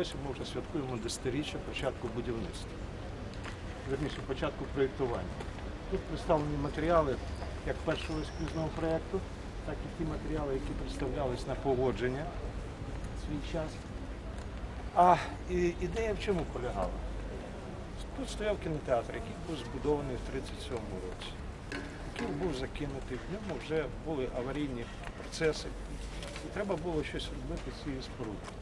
році ми вже святкуємо десятиріччя початку будівництва. Верніше, початку проєктування. Тут представлені матеріали як першого ескізного проєкту, так і ті матеріали, які представлялись на погодження в свій час. А і, ідея в чому полягала? Тут стояв кінотеатр, який був збудований в 37-му році, який був закинутий, в ньому вже були аварійні процеси, і треба було щось робити з цією спорудою.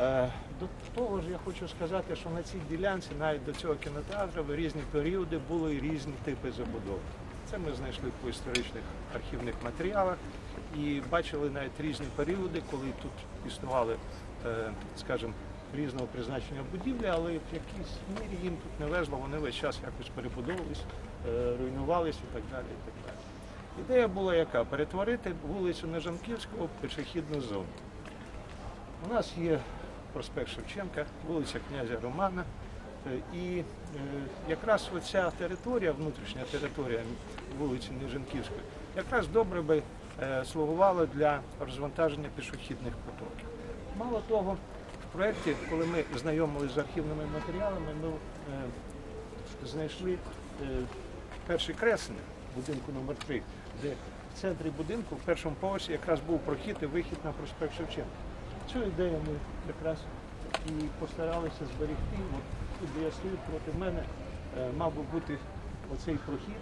Е, До того ж, я хочу сказати, що на цій ділянці, навіть до цього кінотеатру, в різні періоди були різні типи забудови. Це ми знайшли по історичних архівних матеріалах і бачили навіть різні періоди, коли тут існували, е, скажімо, різного призначення будівлі, але в якійсь мірі їм тут не везло, вони весь час якось перебудовувались, е, руйнувались і так далі. І так далі. Ідея була яка? Перетворити вулицю Нежанківського в пішохідну зону. У нас є проспект Шевченка, вулиця князя Романа. Е, І е, якраз оця територія, внутрішня територія вулиці Ниженківської, якраз добре би е, слугувала для розвантаження пішохідних потоків. Мало того, в проєкті, коли ми знайомилися з архівними матеріалами, ми знайшли перші креслення будинку номер 3 де в центрі будинку, в першому поверсі, якраз був прохід і вихід на проспект Шевченка. Цю ідею ми якраз і постаралися зберегти. От де я проти мене, е, мав би бути оцей прохід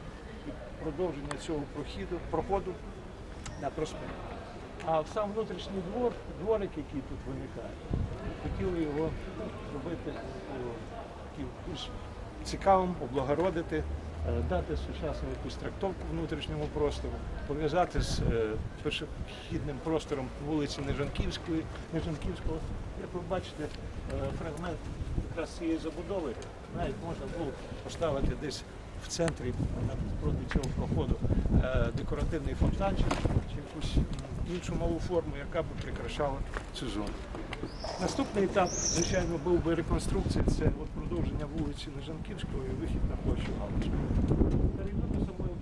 і продовження цього прохіду, проходу на проспект. А в сам внутрішній двор, дворик, який тут виникає, хотіли його зробити е, таким більш цікавим, облагородити, дати сучасну якусь трактовку внутрішньому простору, пов'язати з першохідним простором вулиці Нежанківської, Нежанківського. Як ви бачите, е, фрагмент якраз цієї забудови навіть можна було поставити десь в центрі проти цього проходу е, декоративний фонтанчик чи якусь іншу малу форму, яка б прикрашала цю зону. Наступний етап, звичайно, був би реконструкція, це от продовження вулиці Лежанківської і вихід на площу самої